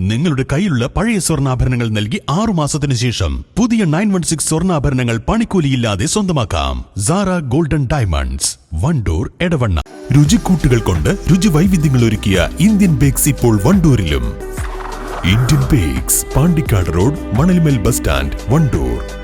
നിങ്ങളുടെ കയ്യിലുള്ള പഴയ സ്വർണാഭരണങ്ങൾ നൽകി ആറു മാസത്തിന് ശേഷം പുതിയ നയൻ വൺ സിക്സ് സ്വർണാഭരണങ്ങൾ പണിക്കൂലിയില്ലാതെ സ്വന്തമാക്കാം. Sara golden diamonds Wandoor Edavanna. രുചിക്കൂട്ടുകൾ കൊണ്ട് രുചി വൈവിധ്യങ്ങൾ ഒരുക്കിയ ഇന്ത്യൻ ബേക്സ് ഇപ്പോൾ വണ്ടൂരിലും. Indian bakes Pandikkad road Manalmel bus stand Wandoor.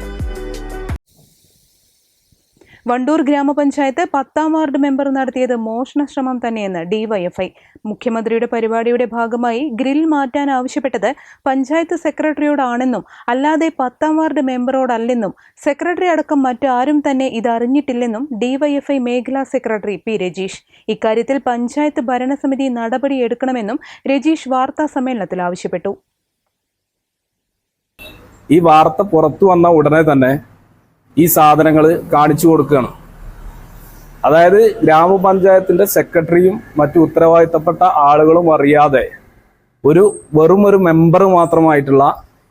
Wandoor ഗ്രാമപഞ്ചായത്ത് പത്താം വാർഡ് മെമ്പർ നടത്തിയത് മോഷണ ശ്രമം തന്നെയെന്ന് ഡിവൈഎഫ്ഐ മുഖ്യമന്ത്രിയുടെ പരിപാടിയുടെ ഭാഗമായി ഗ്രിൽ മാറ്റാൻ ആവശ്യപ്പെട്ടത് പഞ്ചായത്ത് സെക്രട്ടറിയോടാണെന്നും അല്ലാതെ പത്താം വാർഡ് മെമ്പറോടല്ലെന്നും സെക്രട്ടറി അടക്കം മറ്റാരും തന്നെ ഇതറിഞ്ഞിട്ടില്ലെന്നും ഡിവൈഎഫ്ഐ മേഖലാ സെക്രട്ടറി പി രജീഷ്. ഇക്കാര്യത്തിൽ പഞ്ചായത്ത് ഭരണസമിതി നടപടിയെടുക്കണമെന്നും രജീഷ് വാർത്താ സമ്മേളനത്തിൽ ആവശ്യപ്പെട്ടു. ഈ വാർത്ത പുറത്തു വന്ന ഉടനെ തന്നെ ഈ സാധനങ്ങൾ കാണിച്ചു കൊടുക്കുകയാണ്. അതായത് ഗ്രാമപഞ്ചായത്തിന്റെ സെക്രട്ടറിയും മറ്റു ഉത്തരവാദിത്തപ്പെട്ട ആളുകളും അറിയാതെ ഒരു വെറും ഒരു മെമ്പർ മാത്രമായിട്ടുള്ള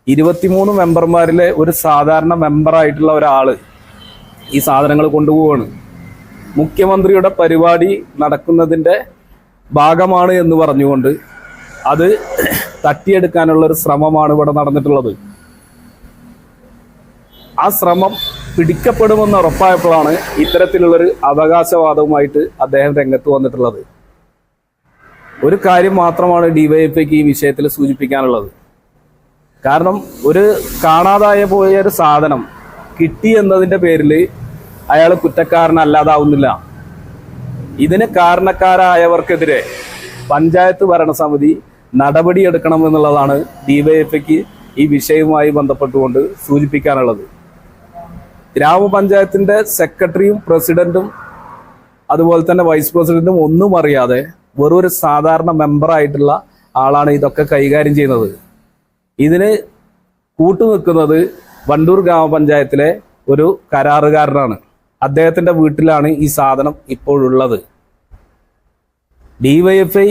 ഇരുപത്തിമൂന്ന് മെമ്പർമാരിലെ ഒരു സാധാരണ മെമ്പറായിട്ടുള്ള ഒരാൾ ഈ സാധനങ്ങൾ കൊണ്ടുപോവാണ് മുഖ്യമന്ത്രിയുടെ പരിപാടി നടക്കുന്നതിന്റെ ഭാഗമാണ് എന്ന് പറഞ്ഞുകൊണ്ട് അത് തട്ടിയെടുക്കാനുള്ള ഒരു ശ്രമമാണ് ഇവിടെ നടന്നിട്ടുള്ളത്. ആ ശ്രമം പിടിക്കപ്പെടുമെന്ന് ഉറപ്പായപ്പോഴാണ് ഇത്തരത്തിലുള്ളൊരു അവകാശവാദവുമായിട്ട് അദ്ദേഹം രംഗത്ത് വന്നിട്ടുള്ളത്. ഒരു കാര്യം മാത്രമാണ് ഡിവൈഎഫ്ഐക്ക് ഈ വിഷയത്തിൽ സൂചിപ്പിക്കാനുള്ളത്. കാരണം ഒരു കാണാതായ പോയ ഒരു സാധനം കിട്ടി എന്നതിന്റെ പേരിൽ അയാൾ കുറ്റക്കാരനല്ലാതാവുന്നില്ല. ഇതിന് കാരണക്കാരായവർക്കെതിരെ പഞ്ചായത്ത് ഭരണസമിതി നടപടിയെടുക്കണമെന്നുള്ളതാണ് ഡിവൈഎഫ്ഐക്ക് ഈ വിഷയവുമായി ബന്ധപ്പെട്ടുകൊണ്ട് സൂചിപ്പിക്കാനുള്ളത്. ഗ്രാമപഞ്ചായത്തിന്റെ സെക്രട്ടറിയും പ്രസിഡന്റും അതുപോലെ തന്നെ വൈസ് പ്രസിഡന്റും ഒന്നും അറിയാതെ വെറും ഒരു സാധാരണ മെമ്പറായിട്ടുള്ള ആളാണ് ഇതൊക്കെ കൈകാര്യം ചെയ്യുന്നത്. ഇതിന് കൂട്ടുനിൽക്കുന്നത് വണ്ടൂർ ഗ്രാമപഞ്ചായത്തിലെ ഒരു കരാറുകാരനാണ്. അദ്ദേഹത്തിന്റെ വീട്ടിലാണ് ഈ സാധനം ഇപ്പോഴുള്ളത്. ഡിവൈഎഫ്ഐ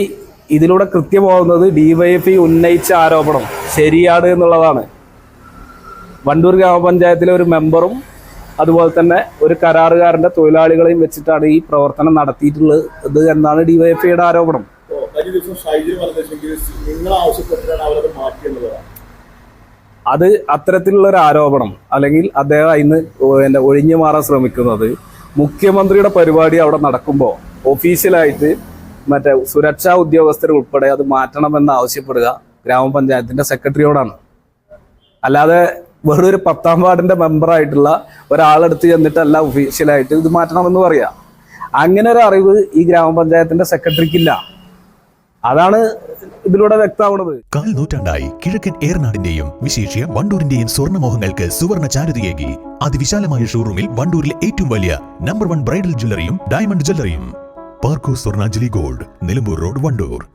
ഇതിലൂടെ കൃത്യമാവുന്നത് ഡിവൈഎഫ്ഐ ഉന്നയിച്ച ആരോപണം ശരിയാണ് എന്നുള്ളതാണ്. വണ്ടൂർ ഗ്രാമപഞ്ചായത്തിലെ ഒരു മെമ്പറും അതുപോലെ തന്നെ ഒരു കരാറുകാരന്റെ തൊഴിലാളികളെയും വെച്ചിട്ടാണ് ഈ പ്രവർത്തനം നടത്തിയിട്ടുള്ളത് എന്നാണ് ഡിവൈഎഫ്ഐയുടെ ആരോപണം. അത് അത്തരത്തിലുള്ള ഒരു ആരോപണം. അല്ലെങ്കിൽ അദ്ദേഹം ഇന്ന് എന്റെ ഒഴിഞ്ഞു മാറാൻ ശ്രമിക്കുന്നത്. മുഖ്യമന്ത്രിയുടെ പരിപാടി അവിടെ നടക്കുമ്പോൾ ഒഫീഷ്യലായിട്ട് മറ്റേ സുരക്ഷാ ഉദ്യോഗസ്ഥർ ഉൾപ്പെടെ അത് മാറ്റണമെന്ന് ആവശ്യപ്പെടുക ഗ്രാമപഞ്ചായത്തിന്റെ സെക്രട്ടറിയോടാണ് അല്ലാതെ വെറും ഒരു പത്താം വാർഡിന്റെ മെമ്പറായിട്ടുള്ള ഒരാളെടുത്ത് ചെന്നിട്ടല്ല ഒഫീഷ്യലായിട്ട് ഇത് മാറ്റണമെന്ന് പറയാ. അങ്ങനെ ഒരു അറിവ് ഈ ഗ്രാമപഞ്ചായത്തിന്റെ സെക്രട്ടറിക്കില്ല അതാണ് ഇതിലൂടെ വ്യക്തമാവുന്നത്. കാൽ നൂറ്റാണ്ടായി കിഴക്കൻ ഏറനാടിന്റെയും വിശേഷ്യ വണ്ടൂരിന്റെയും സ്വർണമോഹങ്ങൾക്ക് സുവർണ ചാരുതയേകി അതിവിശാലമായ ഷോറൂമിൽ വണ്ടൂരിലെ ഏറ്റവും വലിയ നമ്പർ വൺ ബ്രൈഡൽ ജ്വല്ലറിയും diamond ജ്വല്ലറിയും Parco Swarnanjali gold Nilambur road Wandoor.